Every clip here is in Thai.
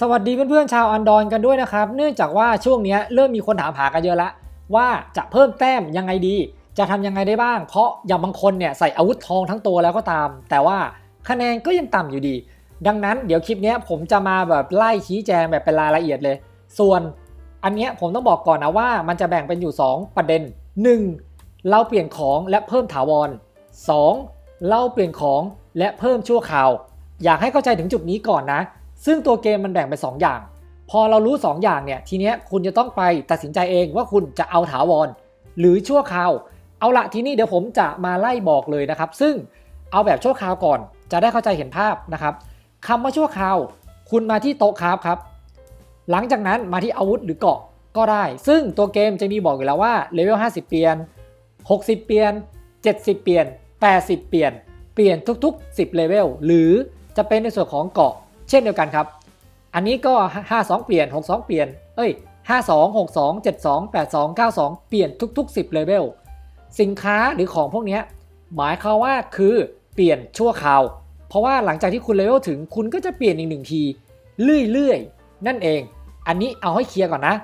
สวัสดีเพื่อนๆชาวอันดอนกันด้วยนะครับ เนื่องจากว่าช่วงนี้เริ่มมีคนถามหากันเยอะละว่าจะเพิ่มแต้มยังไงดี จะทำยังไงได้บ้าง เพราะอย่างบางคนเนี่ยใส่อาวุธทองทั้งตัวแล้วก็ตาม แต่ว่าคะแนนก็ยังต่ำอยู่ดี ดังนั้นเดี๋ยวคลิปนี้ผมจะมาแบบไล่ชี้แจงแบบเป็นรายละเอียดเลย ส่วนอันนี้ผมต้องบอกก่อนนะว่ามันจะแบ่งเป็นอยู่ 2 ประเด็น 1. เราเปลี่ยนของและเพิ่มถาวร 2. เราเปลี่ยนของและเพิ่มชั่วคราว อยากให้เข้าใจถึงจุดนี้ก่อนนะ ซึ่งตัวเกมมันแบ่งเป็น2อย่าง พอเรารู้ 2 อย่างเนี่ยทีเนี้ยคุณจะต้องไปตัดสินใจเองว่าคุณจะเอาถาวร หรือชั่วคราว เอาละทีนี้เดี๋ยวผมจะมาไล่บอกเลยนะครับ ซึ่งเอาแบบชั่วคราวก่อน จะได้เข้าใจเห็นภาพนะครับคำว่าชั่วคราว คุณมาที่โต๊ะคราฟครับ หลังจากนั้นมาที่อาวุธหรือเกาะก็ได้ ซึ่งตัวเกมจะมีบอกอยู่แล้วว่าเลเวล50 เปลี่ยน 60 เปลี่ยน 70 เปลี่ยน 80 เปลี่ยน เปลี่ยนทุก ๆ 10เลเวลหรือจะเป็นในส่วนของเกาะ เช่นเดียวกันครับ อันนี้ก็ 52 เปลี่ยน 62 เปลี่ยน เอ้ย 52 62 72 82 92 เปลี่ยนทุก ๆ 10เลเวล สินค้าหรือของพวกนี้หมายความว่าคือเปลี่ยนชั่วคราว เพราะว่าหลังจากที่คุณเลเวลถึงคุณก็จะเปลี่ยนอีกหนึ่งที เรื่อยๆ นั่นเอง อันนี้เอาให้เคลียร์ก่อนนะ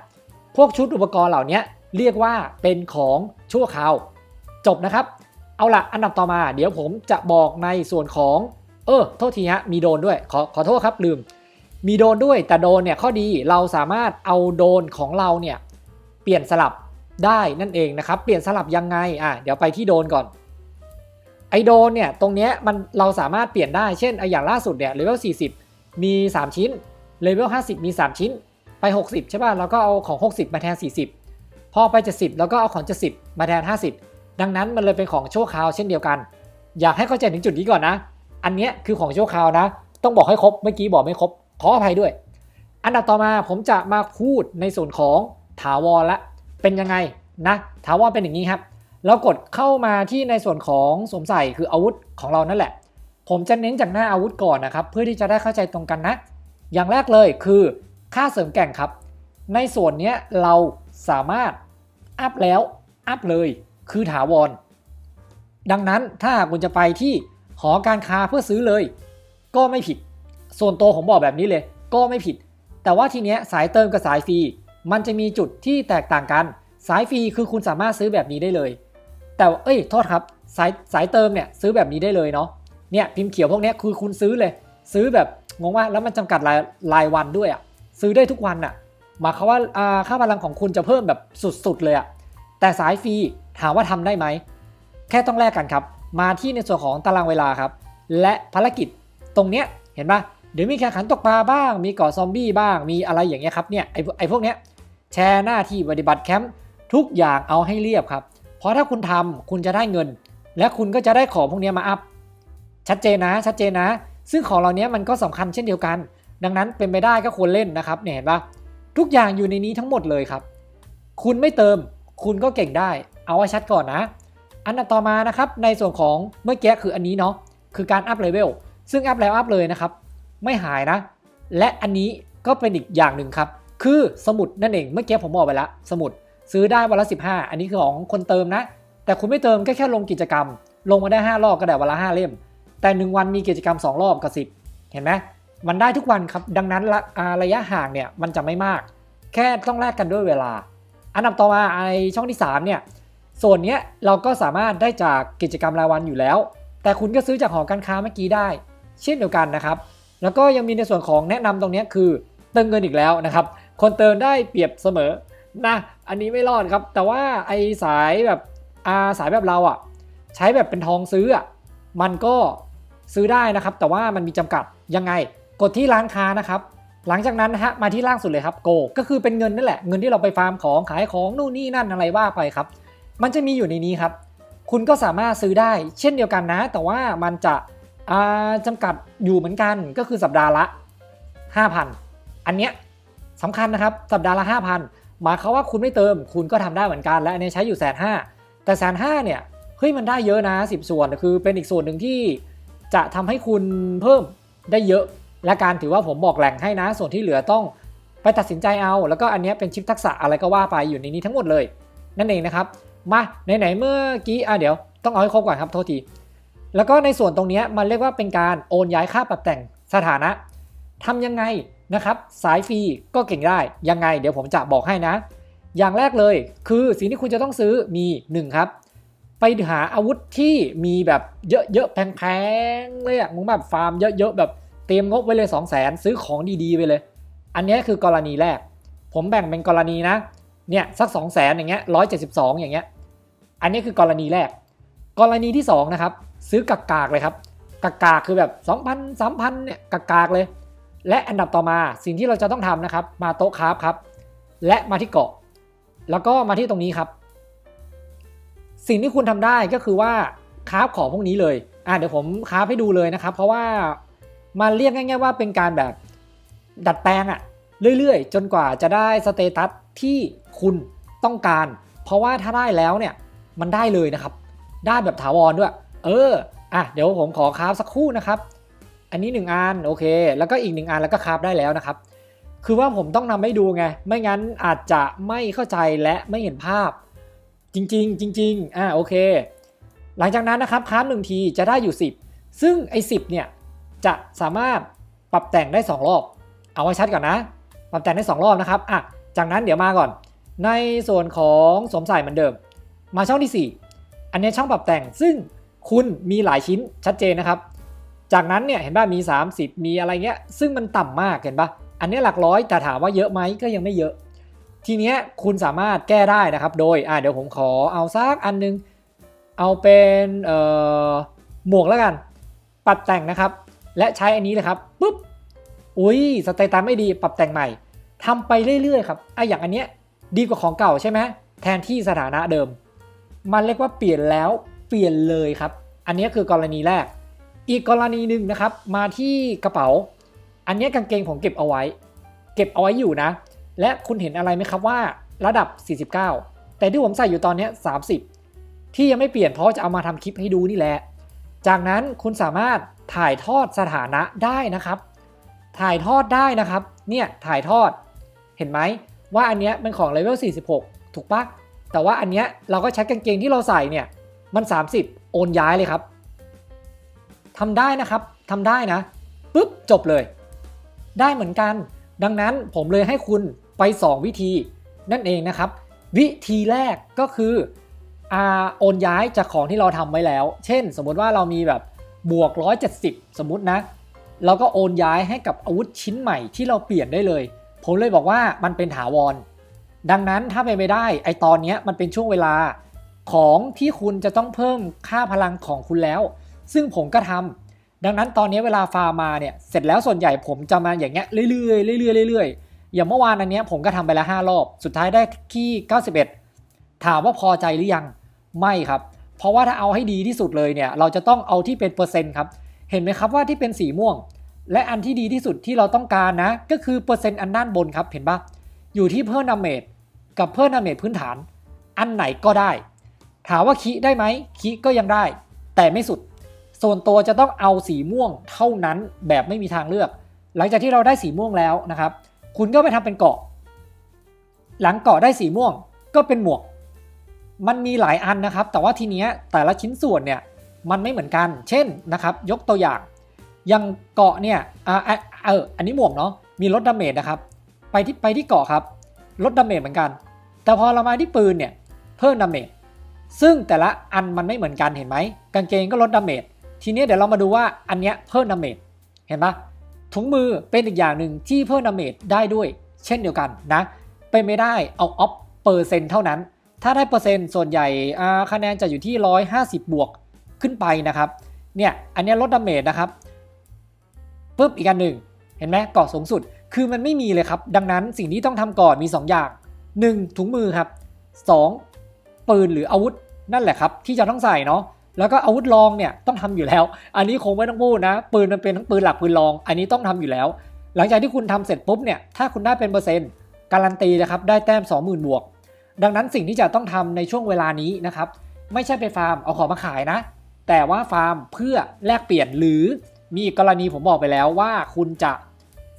พวกชุดอุปกรณ์เหล่านี้เรียกว่าเป็นของชั่วคราว จบนะครับ เอาละอันดับต่อมาเดี๋ยวผมจะบอกในส่วนของ เออโทษทีฮะมีโดนด้วยขอขอโทษครับลืม มีโดนด้วยแต่โดนเนี่ยข้อดีเราสามารถเอาโดนของเราเนี่ยเปลี่ยนสลับได้นั่นเองนะครับ เปลี่ยนสลับยังไงอะเดี๋ยวไปที่โดนก่อนไอโดนเนี่ยตรงเนี้ยมันเราสามารถเปลี่ยนได้เช่นไออย่างล่าสุดเนี่ยเลเวล40 มี 3 ชิ้นเลเวล50 มี 3 ชิ้นไป 60 ใช่ป่ะแล้วก็เอาของ 60 มาแทน 40 พอไป 70 แล้วก็เอาของ 70 มาแทน 50 ดังนั้นมันเลยเป็นของชั่วคราวเช่นเดียวกัน อยากให้เข้าใจถึงจุดนี้ก่อนนะ อันเนี้ยคือของชั่วคราวนะ ต้องบอกให้ครบเมื่อกี้บอกไม่ครบขออภัยด้วย อันดับต่อมาผมจะมาพูดในส่วนของถาวรละ เป็นยังไงนะถาวรเป็นอย่างนี้ครับเรากดเข้ามาที่ในส่วนของสวมใส่คืออาวุธของเรานั่นแหละ ผมจะเน้นจากหน้าอาวุธก่อนนะครับ เพื่อที่จะได้เข้าใจตรงกันนะ อย่างแรกเลยคือค่าเสริมแก่งครับ ในส่วนนี้เราสามารถอัพแล้วอัพเลยคือถาวร ดังนั้นถ้าคุณจะไปที่ หอการค้าเพื่อซื้อเลย ก็ไม่ผิด ส่วนตัวผมบอกแบบนี้เลย ก็ไม่ผิด แต่ว่าทีเนี้ยสายเติมกับสายฟรีมันจะมีจุดที่แตกต่างกัน สายฟรีคือคุณสามารถซื้อแบบนี้ได้เลย แต่เอ้ยโทษครับสายสายเติมเนี่ยซื้อแบบนี้ได้เลยเนาะเนี่ยพิมพ์เขียวพวกเนี้ยคือคุณซื้อเลย ซื้อแบบงงว่าแล้วมันจำกัดรายรายวันด้วยอะ่ะซื้อได้ทุกวันอะ่ะหมายความว่าอ่าค่าพลังของคุณจะเพิ่มแบบสุดๆเลยอะ่ะแต่สายฟรีถามว่าทำได้ไหมแค่ต้องแลกกันครับ มาที่ในส่วนของตารางเวลาครับ และภารกิจตรงเนี้ยเห็นปะเดี๋ยวมีแข่งขันตกปลาบ้าง มีกาะซอมบี้บ้าง มีอะไรอย่างเงี้ยครับเนี่ยไอ้ไอ้พวกเนี้ยแชร์หน้าที่ปฏิบัติแคมป์ทุกอย่างเอาให้เรียบครับ เพราะถ้าคุณทำคุณจะได้เงิน และคุณก็จะได้ของพวกเนี้ยมาอัพ ชัดเจนนะชัดเจนนะ ซึ่งของเหล่านี้มันก็สำคัญเช่นเดียวกัน ดังนั้นเป็นไปได้ก็ควรเล่นนะครับเนี่ยเห็นปะทุกอย่างอยู่ในนี้ทั้งหมดเลยครับ คุณไม่เติม คุณก็เก่งได้ เอาไว้ชัดก่อนนะ อันดับต่อมานะครับในส่วนของเมื่อกี้คืออันนี้เนาะคือการอัพเลเวลซึ่งอัพแล้วอัพเลยนะครับ ไม่หายนะ และอันนี้ก็เป็นอีกอย่างหนึ่งครับ คือสมุดนั่นเองเมื่อกี้ผมบอกไปแล้วสมุดซื้อได้วันละ 15 อันนี้คือของคนเติมนะ แต่คุณไม่เติมก็แค่ลงกิจกรรม ลงมาได้ 5 รอบก็ได้วันละ 5 เล่ม แต่ 1 วันมีกิจกรรม 2 รอบกับ10 เห็นไหมมันได้ทุกวันครับ ดังนั้นระระยะห่างเนี่ยมันจะไม่มาก แค่ต้องแลกกันด้วยเวลา อันดับต่อมาไอช่องที่ 3 เนี่ย ส่วนนี้เราก็สามารถได้จากกิจกรรมรายวันอยู่แล้ว แต่คุณก็ซื้อจากหอการค้าเมื่อกี้ได้ เช่นเดียวกันนะครับ แล้วก็ยังมีในส่วนของแนะนำตรงนี้คือเติมเงินอีกแล้วนะครับ คนเติมได้เปรียบเสมอนะอันนี้ไม่รอดครับ แต่ว่าไอสายแบบอาสายแบบเราอะ่ะใช้แบบเป็นทองซื้ออะ่ะมันก็ซื้อได้นะครับ แต่ว่ามันมีจำกัดยังไง กดที่ร้านค้านะครับ หลังจากนั้นฮะมาที่ล่างสุดเลยครับโกก็คือเป็นเงินนั่นแหละเงินที่เราไปฟาร์มของขายของนู่นนี่นั่นอะไรว่าไปครับ มันจะมีอยู่ในนี้ครับ คุณก็สามารถซื้อได้เช่นเดียวกันนะ แต่ว่ามันจะอ่าจำกัดอยู่เหมือนกันก็คือสัปดาห์ละ 5,000 อันเนี้ยสำคัญนะครับสัปดาห์ละ 5,000 หมายความว่าคุณไม่เติม คุณก็ทำได้เหมือนกัน และอันนี้ใช้อยู่แสนห้าแต่แสนห้าเนี่ยเฮ้ยมันได้เยอะนะ 10 ส่วนคือเป็นอีกส่วนหนึ่งที่จะทำให้คุณเพิ่มได้เยอะ และการถือว่าผมบอกแหล่งให้นะ ส่วนที่เหลือต้องไปตัดสินใจเอา แล้วก็อันเนี้ยเป็นชิปทักษะอะไรก็ว่าไปอยู่ในนี้ทั้งหมดเลย นั่นเองนะครับ มาไหนๆเมื่อกี้อะเดี๋ยวต้องเอาให้ครบก่อนครับโทษที แล้วก็ในส่วนตรงนี้มันเรียกว่าเป็นการโอนย้ายค่าปรับแต่งสถานะทำยังไงนะครับ สายฟรีก็เก่งได้ยังไง เดี๋ยวผมจะบอกให้นะ อย่างแรกเลยคือสิ่งที่คุณจะต้องซื้อมี 1 ครับ ไปหาอาวุธที่มีแบบเยอะๆแพงๆเลยอะมึงแบบฟาร์มเยอะๆแบบเตรียมงบไว้เลย 2 0 0แสนซื้อของดีๆไปเลย อันนี้คือกรณีแรก ผมแบ่งเป็นกรณีนะเนี่ยสัก 2 0 0แสนอย่างเงี้ยร้อยเจ็ดสิบสองอย่างเงี้ย อันนี้คือกรณีแรก กรณีที่2นะครับซื้อกากากๆเลยครับกากากๆคือแบบ 2,000 3,000เนี่ยกากากๆเลย และอันดับต่อมาสิ่งที่เราจะต้องทำนะครับ มาโต๊ะคราฟครับ และมาที่เกาะ แล้วก็มาที่ตรงนี้ครับ สิ่งที่คุณทำได้ก็คือว่าคราฟของพวกนี้เลยอะเดี๋ยวผมคราฟให้ดูเลยนะครับ เพราะว่ามันเรียกง่าย ๆ ว่าเป็นการแบบดัดแปลงอะเรื่อยๆ จนกว่าจะได้สเตตัสที่คุณต้องการ เพราะว่าถ้าได้แล้วเนี่ย มันได้เลยนะครับ ได้แบบถาวรด้วย เอออะเดี๋ยวผมขอคราฟสักคู่นะครับ อันนี้ 1อันโอเค แล้วก็อีก 1อันแล้วก็คราฟได้แล้วนะครับ คือว่าผมต้องนำให้ดูไง ไม่งั้นอาจจะไม่เข้าใจและไม่เห็นภาพ จริง ๆ จริงๆอ่าโอเค หลังจากนั้นนะครับคราฟหนึ่งทีจะได้อยู่ 10 ซึ่งไอ้สิเนี่ยจะสามารถปรับแต่งได้ 2 รอบ เอาไว้ชัดก่อนนะ ปรับแต่งได้ 2 รอบนะครับอะจากนั้นเดี๋ยวมาก่อน ในส่วนของสวมใส่เหมือนเดิม มาช่องที่ 4 อันนี้ช่องปรับแต่งซึ่งคุณมีหลายชิ้นชัดเจนนะครับ จากนั้นเนี่ยเห็นป่ะมี 30 มีอะไรเงี้ยซึ่งมันต่ำมากเห็นป่ะอันนี้หลักร้อยแต่ถามว่าเยอะไหมก็ยังไม่เยอะ ทีเนี้ยคุณสามารถแก้ได้นะครับ โดยอ่าเดี๋ยวผมขอเอาซักอันนึง เอาเป็นเอ่อหมวกแล้วกัน ปรับแต่งนะครับ และใช้อันนี้เลยครับปุ๊บอุ้ยสเตตัสไม่ดีปรับแต่งใหม่ทำไปเรื่อยๆครับไออย่างอันเนี้ยดีกว่าของเก่าใช่ไหมแทนที่สถานะเดิม มันเรียกว่าเปลี่ยนแล้วเปลี่ยนเลยครับ อันนี้คือกรณีแรก อีกกรณีหนึ่งนะครับ มาที่กระเป๋า อันนี้กางเกงผมเก็บเอาไว้ เก็บเอาไว้อยู่นะ และคุณเห็นอะไรไหมครับว่าระดับ 49 แต่ที่ผมใส่อยู่ตอนนี้ 30 ที่ยังไม่เปลี่ยนเพราะจะเอามาทำคลิปให้ดูนี่แหละ จากนั้นคุณสามารถถ่ายทอดสถานะได้นะครับ ถ่ายทอดได้นะครับ เนี่ยถ่ายทอด เห็นไหมว่าอันเนี้ยเป็นของเลเวล46 ถูกปะ แต่ว่าอันเนี้ยเราก็ใช้กางเกงที่เราใส่เนี่ยมัน 30 โอนย้ายเลยครับทำได้นะครับทำได้นะปุ๊บจบเลย ได้เหมือนกัน ดังนั้นผมเลยให้คุณไป 2 วิธี นั่นเองนะครับ วิธีแรกก็คืออาโอนย้ายจากของที่เราทำไว้แล้ว เช่น สมมติว่าเรามีแบบบวก 170 สมมตินะเราก็โอนย้ายให้กับอาวุธชิ้นใหม่ที่เราเปลี่ยนได้เลย ผมเลยบอกว่ามันเป็นถาวร ดังนั้นถ้าเป็นไปได้ไอตอนนี้มันเป็นช่วงเวลาของที่คุณจะต้องเพิ่มค่าพลังของคุณแล้ว ซึ่งผมก็ทำดังนั้นตอนนี้เวลาฟาร์มาเนี่ยเสร็จแล้วส่วนใหญ่ผมจะมาอย่างเงี้ยเรื่อยๆเรื่อยๆเรื่อยๆอย่างเมื่อวานอันเนี้ยผมก็ทำไปแล้ว5รอบสุดท้ายได้ที่ 91 ถามว่าพอใจหรือยังไม่ครับ เพราะว่าถ้าเอาให้ดีที่สุดเลยเนี่ยเราจะต้องเอาที่เป็นเปอร์เซ็นต์ครับเห็นไหมครับว่าที่เป็นสีม่วง และอันที่ดีที่สุดที่เราต้องการนะ ก็คือเปอร์เซ็นต์อันด้านบนครับเห็นปะอยู่ที่เพิ่มดาเมจ กับเพิ่มดาเมจพื้นฐาน อันไหนก็ได้ ถามว่าคีได้ไหมคีก็ยังได้ แต่ไม่สุด ส่วนตัวจะต้องเอาสีม่วงเท่านั้นแบบไม่มีทางเลือก หลังจากที่เราได้สีม่วงแล้วนะครับ คุณก็ไปทำเป็นเกาะ หลังเกาะได้สีม่วงก็เป็นหมวก มันมีหลายอันนะครับ แต่ว่าทีเนี้ยแต่ละชิ้นส่วนเนี่ยมันไม่เหมือนกัน เช่นนะครับ ยกตัวอย่างอย่างเกาะเนี่ยอ่าเอออันนี้หมวกเนาะมีลดดาเมจนะครับ ไปที่ไปที่เกาะครับ ลดดาเมจเหมือนกัน แต่พอเรามาที่ปืนเนี่ยเพิ่มดาเมจซึ่งแต่ละอันมันไม่เหมือนกันเห็นไหมกางเกงก็ลดดาเมจทีนี้เดี๋ยวเรามาดูว่าอันเนี้ยเพิ่มดาเมจเห็นปะถุงมือเป็นอีกอย่างหนึ่งที่เพิ่มดาเมจได้ด้วย เช่นเดียวกันนะเป็นไม่ได้เอาออฟเปอร์เซ็นต์เท่านั้น ถ้าได้เปอร์เซ็นต์ส่วนใหญ่คะแนนจะอยู่ที่ 150 บวกขึ้นไปนะครับเนี่ยอันเนี้ยลดดาเมจนะครับปุ๊บอีกอันหนึ่ง เห็นไหมเกาะสูงสุด คือมันไม่มีเลยครับ ดังนั้นสิ่งที่ต้องทำก่อนมี 2 อย่าง 1. ถุงมือครับ 2. ปืนหรืออาวุธนั่นแหละครับ ที่จะต้องใส่เนาะแล้วก็อาวุธรองเนี่ยต้องทำอยู่แล้ว อันนี้คงไม่ต้องพูดนะ ปืนมันเป็นทั้งปืนหลักปืนรอง อันนี้ต้องทำอยู่แล้ว หลังจากที่คุณทำเสร็จปุ๊บเนี่ยถ้าคุณได้เป็นเปอร์เซ็นต์การันตีนะครับได้แต้ม 20,000 บวก ดังนั้นสิ่งที่จะต้องทำในช่วงเวลานี้นะครับไม่ใช่ไปฟาร์มเอาของมาขายนะ แต่ว่าฟาร์มเพื่อแลกเปลี่ยนหรือมีกกรณีผมบอกไปแล้วว่าคุณจะ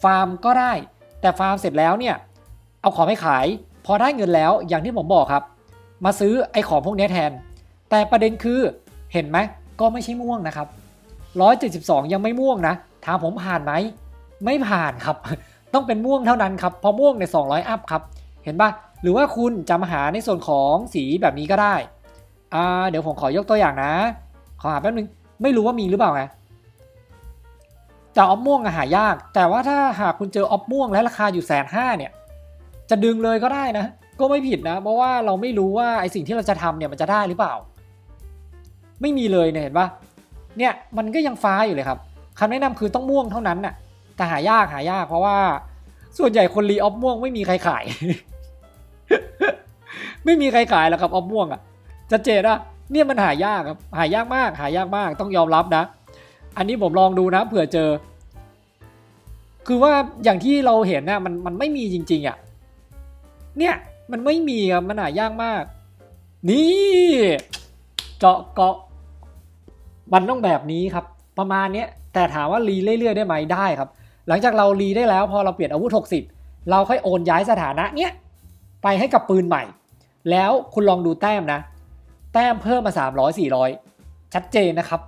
ฟาร์มก็ได้ แต่ฟาร์มเสร็จแล้วเนี่ยเอาของไปขาย พอได้เงินแล้วอย่างที่ผมบอกครับ มาซื้อไอ้ของพวกนี้แทน แต่ประเด็นคือเห็นไหมก็ไม่ใช่ม่วงนะครับ 172 ยังไม่ม่วงนะ ถามผมผ่านไหม ไม่ผ่านครับ ต้องเป็นม่วงเท่านั้นครับพราะม่วงใน 200 อัพครับ เห็นปะหรือว่าคุณจะมาหาในส่วนของสีแบบนี้ก็ได้ อ่า เดี๋ยวผมขอยกตัวอย่างนะ ขอหาแป๊บนึง ไม่รู้ว่ามีหรือเปล่าไง แต่ออฟม่วงอะหายาก แต่ว่าถ้าหากคุณเจอออฟม่วงและราคาอยู่แสนห้าเนี่ย จะดึงเลยก็ได้นะ ก็ไม่ผิดนะ เพราะว่าเราไม่รู้ว่าไอสิ่งที่เราจะทำเนี่ยมันจะได้หรือเปล่า ไม่มีเลยเนี่ยเห็นปะเนี่ยมันก็ยังฟ้าอยู่เลยครับคำแนะนำคือต้องม่วงเท่านั้นน่ะ แต่หายากหายาก เพราะว่าส่วนใหญ่คนรีออฟม่วงไม่มีใครขาย ไม่มีใครขายหรอกครับออฟม่วงอะจะเจนอะเนี่ยมันหายากครับหายากมาก หายากมากต้องยอมรับนะ อันนี้ผมลองดูนะเผื่อเจอ คือว่าอย่างที่เราเห็นนะมันมันไม่มีจริง ๆอะเนี่ยมันไม่มีครับมันหายากมาก นี่เจาะเกาะมันต้องแบบนี้ครับ ประมาณเนี้ยแต่ถามว่ารีเรื่อยๆได้ไหมได้ครับ หลังจากเรารีได้แล้วพอเราเปลี่ยนอาวุธ 60 เราค่อยโอนย้ายสถานะเนี้ยไปให้กับปืนใหม่ แล้วคุณลองดูแต้มนะ แต้มเพิ่มมา 300 400 ชัดเจนนะครับ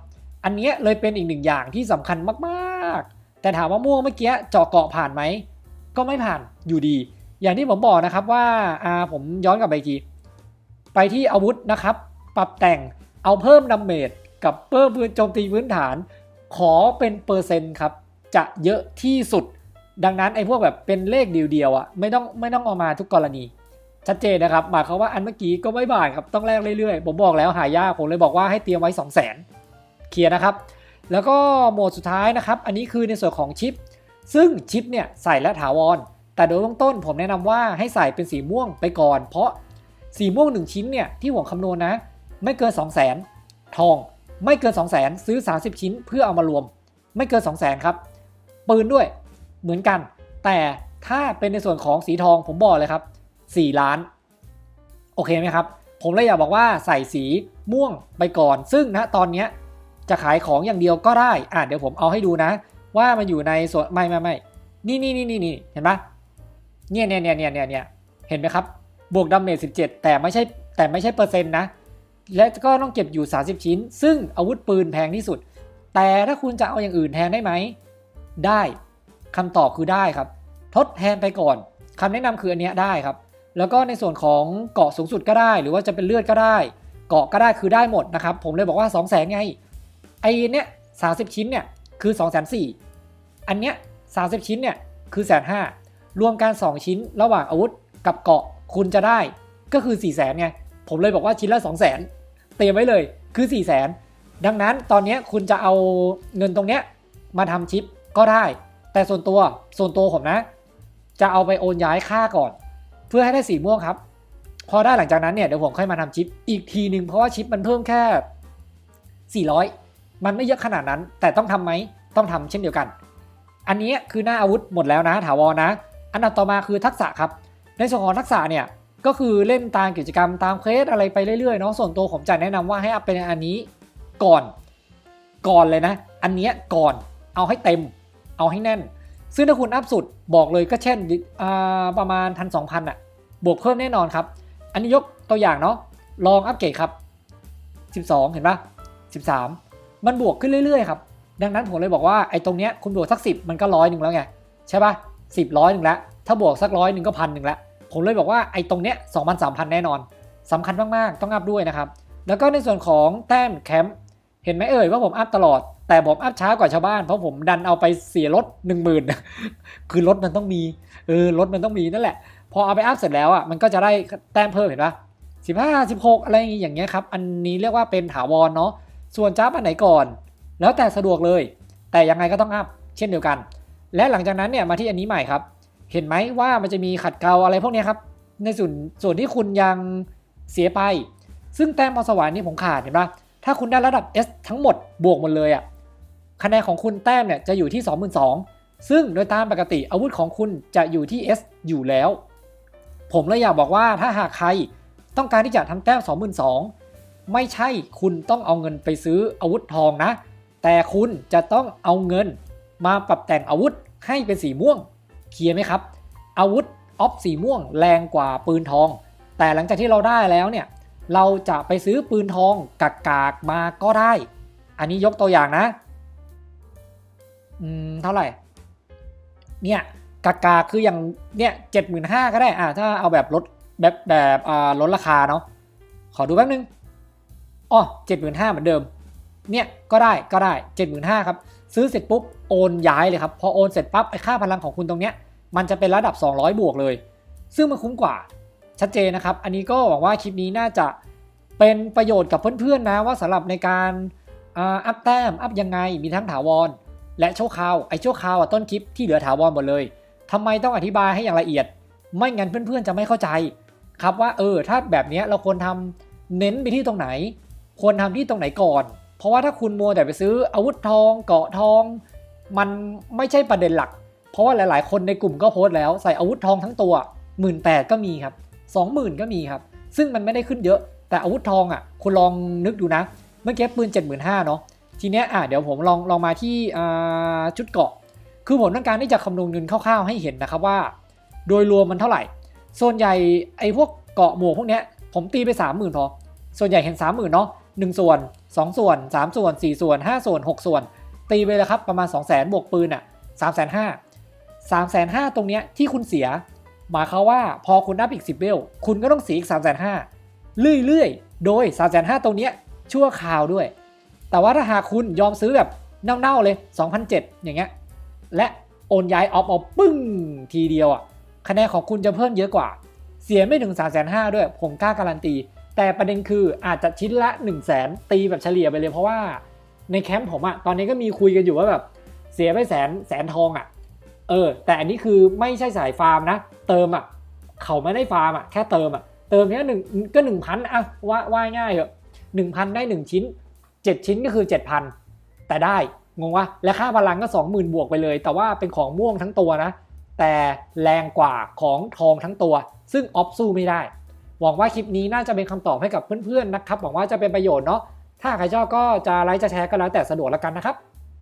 อันนี้เลยเป็นอีกหนึ่งอย่างที่สำคัญมากๆ แต่ถามว่าม่วงเมื่อกี้เจาะเกาะผ่านไหม ก็ไม่ผ่านอยู่ดี อย่างที่ผมบอกนะครับว่าอ่าผมย้อนกลับไปอีกทีไปที่อาวุธนะครับ ปรับแต่งเอาเพิ่มดาเมจกับเพิ่มพื้นโจมตีพื้นฐาน ขอเป็นเปอร์เซ็นต์ครับ จะเยอะที่สุด ดังนั้นไอ้พวกแบบเป็นเลขเดียวๆอะไม่ต้องไม่ต้องเอามาทุกกรณีชัดเจนนะครับหมายความว่าอันเมื่อกี้ก็ไม่ผ่านครับต้องแลกเรื่อยๆ ผมบอกแล้วหายากผมเลยบอกว่าให้เตรียมไว้ 2 0 0 0 0 0 เคลียร์นะครับ แล้วก็โหมดสุดท้ายนะครับ อันนี้คือในส่วนของชิป ซึ่งชิปเนี่ยใส่และถาวร แต่โดยเบื้องต้นผมแนะนำว่าให้ใส่เป็นสีม่วงไปก่อน เพราะสีม่วง 1 ชิ้นเนี่ยที่ผมคำนวณนะ ไม่เกิน 2 0 0 0 0 0 ทอง ไม่เกิน 2 0 0 0 0 0 ซื้อ 30 ชิ้นเพื่อเอามารวม ไม่เกิน 2 0 0 0 0 0 ครับ ปืนด้วยเหมือนกัน แต่ถ้าเป็นในส่วนของสีทองผมบอกเลยครับ 4 ล้าน โอเคไหมครับ ผมเลยอยากบอกว่าใส่สีม่วงไปก่อน ซึ่งนะตอนเนี้ย จะขายของอย่างเดียวก็ได้อะเดี๋ยวผมเอาให้ดูนะ ว่ามันอยู่ในส่วนไม่ไม่ไม่นี่นี่นี่นี่นี่เห็นปะเนี่ยเนี่ยเนี่ยเนี่ยเนี่ยเนี่ยเห็นไหมครับ บวกดาเมจ17 แต่ไม่ใช่แต่ไม่ใช่เปอร์เซ็นต์นะ และก็ต้องเก็บอยู่ 30 ชิ้น ซึ่งอาวุธปืนแพงที่สุด แต่ถ้าคุณจะเอาอย่างอื่นแทนได้ไหม ได้คำตอบคือได้ครับ ทดแทนไปก่อนคำแนะนำคืออันเนี้ยได้ครับ แล้วก็ในส่วนของเกาะสูงสุดก็ได้ หรือว่าจะเป็นเลือดก็ได้ เกาะก็ได้คือได้หมดนะครับ ผมเลยบอกว่า 2 0 0 0 0 0ไง อเนี้ยสาสิบชิ้นเนี่ยคือ2 4 0 0 0อันเนี้ยสาสิบชิ้นเนี่ยคือแสนห้ารวมกัน2ชิ้นระหว่างอาวุธกับเกาะคุณจะได้ก็คือ4 0 0 0 0 0ไงผมเลยบอกว่าชิ้นละ2 0 0 0 0 0เตรียมไว้เลยคือ4 0 0 0 0 0ดังนั้นตอนนี้คุณจะเอาเงินตรงเนี้ยมาทำชิปก็ได้ แต่ส่วนตัวส่วนตัวผมนะ จะเอาไปโอนย้ายค่าก่อน เพื่อให้ได้สีม่วงครับ พอได้หลังจากนั้นเนี่ยเดี๋ยวผมค่อยมาทำชิปอีกทีหนึ่งเพราะว่าชิปมันเพิ่มแค่ 400 มันไม่เยอะขนาดนั้น แต่ต้องทำไหมต้องทำเช่นเดียวกัน อันนี้คือหน้าอาวุธหมดแล้วนะถาวรนะ อันดับต่อมาคือทักษะครับ ในส่วนของทักษะเนี่ยก็คือเล่นตามกิจกรรมตามเควสอะไรไปเรื่อยๆเนาะส่วนตัวผมจะแนะนำว่าให้อัพเป็นอันนี้ก่อน ก่อนเลยนะ อันนี้ก่อนเอาให้เต็ม เอาให้แน่น ซึ่งถ้าคุณอัพสุดบอกเลยก็เช่นประมาณพันสองพันอะบวกเพิ่มแน่นอนครับ อันนี้ยกตัวอย่างเนาะลองอัพเกรดครับ 12 เห็นปะ13 มันบวกขึ้นเรื่อยๆครับ ดังนั้นผมเลยบอกว่าไอ้ตรงเนี้ยคุณบวกสัก10มันก็ร้อยหนึ่งแล้วไงใช่ปะ10ร้อยหนึ่งแล้วถ้าบวกสักร้อยหนึ่งก็พันหนึ่งแล้วผมเลยบอกว่าไอ้ตรงเนี้ย2 0 0 0 3,000แน่นอนสำคัญมากๆต้องอัพด้วยนะครับแล้วก็ในส่วนของแต้มแคมป์เห็นไหมเอ่ยว่าผมอัพตลอด แต่ผมอัพช้ากว่าชาวบ้านเพราะผมดันเอาไปเสียรถ1 0,000คือรถมันต้องมีเออรถมันต้องมีนั่นแหละ พอเอาไปอัพเสร็จแล้วอะมันก็จะได้แต้มเพิ่มเห็นปะสิบห้าสิบหกอะไรอย่างเงี้ยครับ อันนี้เรียกว่าเป็นถาวรเนาะ ส่วนจ้าบอันไหนก่อน แล้วแต่สะดวกเลย แต่ยังไงก็ต้องอัพเช่นเดียวกัน และหลังจากนั้นเนี่ยมาที่อันนี้ใหม่ครับ เห็นไหมว่ามันจะมีขัดเกลาอะไรพวกนี้ครับ ในส่วนส่วนที่คุณยังเสียไป ซึ่งแต้มพรสวรรค์นี่ผมขาดเห็นปะถ้าคุณได้ระดับ S ทั้งหมดบวกหมดเลยอะ่ะคะแนนของคุณแต้มเนี่ยจะอยู่ที่ 22,000ซึ่งโดยตามปกติอาวุธของคุณจะอยู่ที่ S อยู่แล้ว ผมเลยอยากบอกว่าถ้าหากใครต้องการที่จะทำแต้ม22,000 ไม่ใช่คุณต้องเอาเงินไปซื้ออาวุธทองนะ แต่คุณจะต้องเอาเงินมาปรับแต่งอาวุธให้เป็นสีม่วง เคลียร์ไหมครับ อาวุธออฟสีม่วงแรงกว่าปืนทอง แต่หลังจากที่เราได้แล้วเนี่ย เราจะไปซื้อปืนทองกากกากมาก็ได้ อันนี้ยกตัวอย่างนะ อืม เท่าไหร่ เนี่ยกากาคืออย่างเนี่ยเจ็ดหมื่นห้าก็ได้ อ่าถ้าเอาแบบลดแบบแบบอ่าลดราคาเนาะ ขอดูแป๊บนึง อ๋อเจ็ดหมื่นห้าเหมือนเดิม เนี่ยก็ได้ก็ได้เจ็ดหมื่นห้าครับ ซื้อเสร็จปุ๊บโอนย้ายเลยครับ พอโอนเสร็จปั๊บไอ้ค่าพลังของคุณตรงเนี้ยมันจะเป็นระดับ 200 บวกเลย ซึ่งมันคุ้มกว่า ชัดเจนนะครับ อันนี้ก็หวังว่าคลิปนี้น่าจะเป็นประโยชน์กับเพื่อนๆนะว่าสำหรับในการอ,าอัพแต้มอัพยังไงมีทั้งถาวร และโชั่วคราวไอ้โชั่วคราวอะต้นคลิปที่เหลือถาวรหมดเลยทำไมต้องอธิบายให้อย่างละเอียด ไม่งั้นเพื่อนๆจะไม่เข้าใจ ครับว่าเออถ้าแบบนี้เราควรทำเน้นไปที่ตรงไหน ควรทำที่ตรงไหนก่อน เพราะว่าถ้าคุณมัวแต่ไปซื้ออาวุธทองเกาะทอง มันไม่ใช่ประเด็นหลัก เพราะว่าหลาย ๆ คนในกลุ่มก็โพสต์แล้วใส่อาวุธทองทั้งตัว1 8ื่นแปดก็มีครับ20,000ก็มีครับ ซึ่งมันไม่ได้ขึ้นเยอะ แต่อาวุธทองอะคุณลองนึกดูนะ เมื่อกี้ปืน 75,000เนาะทีเนี้ยอะเดี๋ยวผมลองลองมาที่ชุดเกาะ คือผมต้องการที่จะคำนวณเงินคร่าวๆให้เห็นนะครับว่า โดยรวมมันเท่าไหร่ ส่วนใหญ่ไอ้พวกเกาะหมวกพวกเนี้ยผมตีไป 30,000พอส่วนใหญ่เห็น 30,000เนาะ 1 ส่วน 2 ส่วน 3 ส่วน 4 ส่วน 5 ส่วน 6 ส่วน ตีไปเลยครับประมาณ 2 0 0 0 0 0 บวกปืนอะ3 5 0 0 0 3 5 0 0 0 ตรงเนี้ยที่คุณเสีย หมายความว่าพอคุณนับอีก 10เบลคุณก็ต้องเสียอีก 3 5 0 0 0เรื่อยๆ โดย 3 5 0 0 0 ตรงเนี้ยชั่วคราวด้วย แต่ว่าถ้าหากคุณยอมซื้อแบบเน่าๆเลย 2,007อย่างเงี้ย และโอนย้ายออฟเอาปึ้งทีเดียวอะคะแนนของคุณจะเพิ่มเยอะกว่า เสียไม่ถึง 3 5 0 0 0 ด้วย ผมกล้าการันตี แต่ประเด็นคืออาจจะชิ้นละ 1 0 0 0 0แสนตีแบบเฉลี่ยไปเลยเพราะว่าในแคมป์ผมอะตอนนี้ก็มีคุยกันอยู่ว่าแบบเสียไปแสนแสนทองอะเออ แต่อันนี้คือไม่ใช่สายฟาร์มนะ เติมอะเขาไม่ได้ฟาร์มอะแค่เติมอะเติมแค่หนึ่งก็หนึ่งพันอะว่าว่าง่ายเหอะหนึ่งพันได้หนึ่งชิ้นเจ็ดชิ้นก็คือเจ็ดพันแต่ได้งงวะและค่าพลังก็สองหมื่นบวกไปเลย แต่ว่าเป็นของม่วงทั้งตัวนะ แต่แรงกว่าของทองทั้งตัว ซึ่งออฟสู้ไม่ได้ หวังว่าคลิปนี้น่าจะเป็นคำตอบให้กับเพื่อนๆนะครับหวังว่าจะเป็นประโยชน์เนาะถ้าใครชอบก็จะไลค์จะแชร์ก็แล้วแต่สะดวกแล้วกันนะครับ